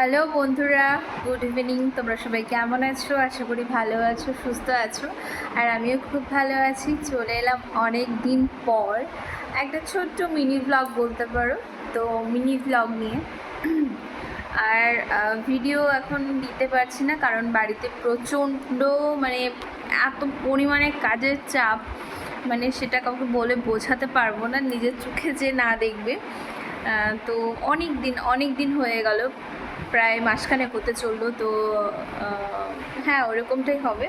Hello বন্ধুরা, good evening. তোমরা সবাই কেমন আছো? আশা করি ভালো আছো, সুস্থ আছো। আর আমিও খুব ভালো আছি। চলে এলাম অনেক দিন পর একটা ছোট্ট মিনি ব্লগ বলতে পারো। তো মিনি ব্লগ নিয়ে। আর ভিডিও এখন দিতে পারছি না কারণ বাড়িতে প্রচণ্ড মানে এত পরিমাণে কাজের চাপ। মানে সেটা কাউকে বলে বোঝাতে পারব না, নিজের চোখে যে না দেখবে। তো অনেক দিন অনেক দিন হয়ে গেল। প্রায় মাসখানে হতে চলল, তো হ্যাঁ ওরকমটাই হবে।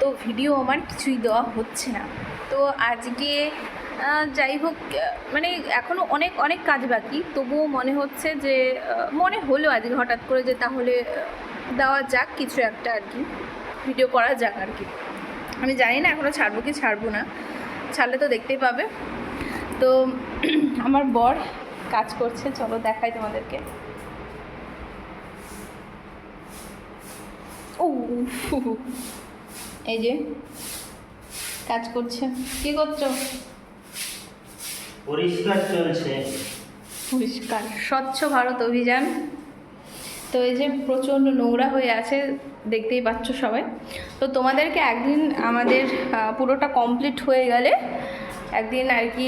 তো ভিডিও আমার কিছুই দেওয়া হচ্ছে না। তো আজকে যাই হোক মানে এখনও অনেক অনেক কাজ বাকি। তবুও মনে হচ্ছে যে মনে হলো আজকে হঠাৎ করে যে তাহলে দেওয়া যাক কিছু একটা আর কি। ভিডিও করা যাক আর কি। আমি জানি না এখনও ছাড়বো কি ছাড়বো না। ছাড়লে তো দেখতেই পাবে। তো, আমার বর কাজ করছে, চলো দেখাই তোমাদেরকে ও এই যে কাজ করছে। কি করছ? পরিষ্কার চলছে। পরিষ্কার স্বচ্ছ ভারত অভিযান। তো এই যে প্রচণ্ড নোংরা হয়ে আছে দেখতেই পাচ্ছ সবাই। তো তোমাদেরকে একদিন আমাদের পুরোটা কমপ্লিট হয়ে গেলে একদিন আর কি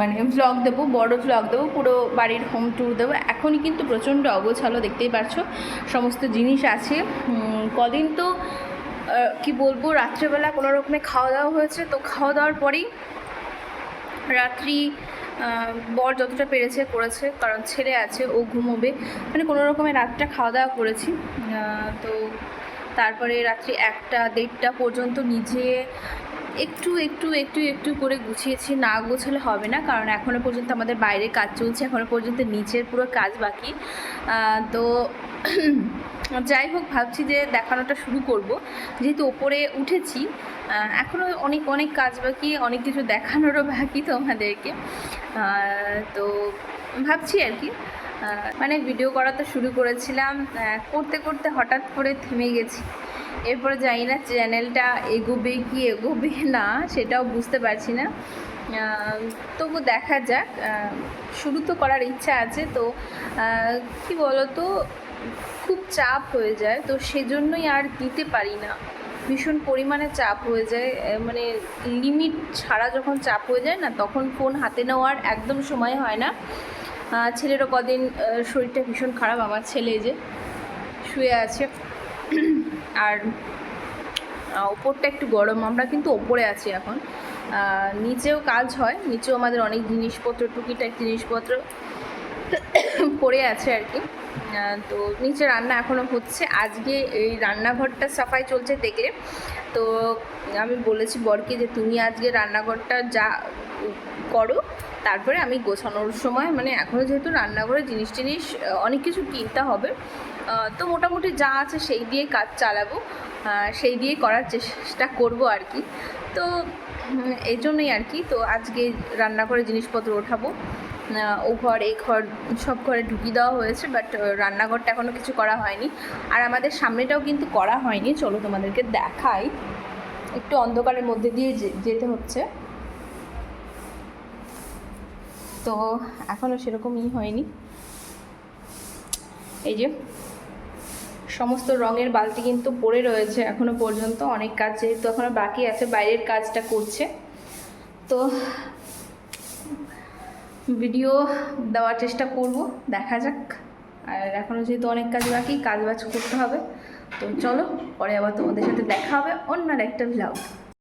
মানে ভ্লগ দেবো, বড় ভ্লগ দেবো, পুরো বাড়ির হোম ট্যুর দেবো। এখনই কিন্তু প্রচণ্ড অগোছালো, দেখতেই পাচ্ছ। সমস্ত জিনিস আছে। কদিন তো কি বলব, রাত্রেবেলা কোনো রকমে খাওয়া দাওয়া হয়েছে। তো খাওয়া দাওয়ার পরেই রাত্রি বর যতটা পেরেছে, করেছে। কারণ ছেলে আছে, ও ঘুমোবে। মানে কোনো রকমের রাতটা খাওয়া দাওয়া করেছি তো তারপরে রাত্রি একটা দেড়টা পর্যন্ত নিজে একটু একটু একটু একটু করে গুছিয়েছি। না গোছালে হবে না, কারণ এখনও পর্যন্ত আমাদের বাইরে কাজ চলছে। এখনও পর্যন্ত নিচের পুরো কাজ বাকি। তো যাই হোক, ভাবছি যে দেখানোটা শুরু করব। যেহেতু ওপরে উঠেছি এখনও অনেক অনেক কাজ বাকি, অনেক কিছু দেখানোরও বাকি তোমাদেরকে। তো ভাবছি আর কি। মানে ভিডিও করা তো শুরু করেছিলাম। করতে করতে হঠাৎ করে থেমে গেছি। এরপরে জানি না চ্যানেলটা এগোবে কি এগোবে না, সেটাও বুঝতে পারছি না। তবু দেখা যাক শুরু তো করার ইচ্ছা আছে, তো কি বলো তো খুব চাপ হয়ে যায়, তো সেজন্যই আর দিতে পারি না। ভীষণ পরিমাণে চাপ হয়ে যায় মানে লিমিট ছাড়া যখন চাপ হয়ে যায় না, তখন ফোন হাতে নেওয়ার একদম সময় হয় না। ছেলেরও কদিন শরীরটা ভীষণ খারাপ, আমার ছেলে যে শুয়ে আছে। আর ওপরটা একটু গরম, আমরা কিন্তু ওপরে আছি এখন। নিচেও কাজ হয়, নিচেও আমাদের অনেক জিনিসপত্র, টুকিটাক জিনিসপত্র পড়ে আছে আর কি। তো নিচে রান্না এখনও হচ্ছে। আজকে এই রান্নাঘরটা সাফাই চলছে দেখলে। তো আমি বলেছি বরকে যে তুমি আজকে রান্নাঘরটা যা করো তারপরে আমি গোছানোর সময় মানে এখনও যেহেতু রান্নাঘরে জিনিস টিনিস অনেক কিছু কিনতে হবে তো মোটামুটি যা আছে সেই দিয়ে কাজ চালাবো সেই দিয়েই করার চেষ্টা করব আর কি। তো এই জন্যই আর কি, তো আজকে রান্নাঘরে জিনিসপত্র ওঠাবো। ও ঘর, এই ঘর, সব ঘরে ঢুকিয়ে দেওয়া হয়েছে বাট রান্নাঘরটা এখনও কিছু করা হয়নি। আর আমাদের সামনেটাও কিন্তু করা হয়নি, চলো তোমাদেরকে দেখাই। একটু অন্ধকারের মধ্যে দিয়ে যেতে হচ্ছে। তো এখনও সেরকমই হয়নি। এই যে, সমস্ত রঙের বালতি কিন্তু পড়ে রয়েছে এখনও পর্যন্ত, অনেক কাজ যেহেতু এখনও বাকি আছে, বাইরের কাজটা করছে। তো ভিডিও দেওয়ার চেষ্টা করব, দেখা যাক। আর এখনও যেহেতু অনেক কাজ বাকি, কাজ বাজ করতে হবে। তো চলো, পরে আবার তোমাদের সাথে দেখা হবে অন্য একটা ভ্লগ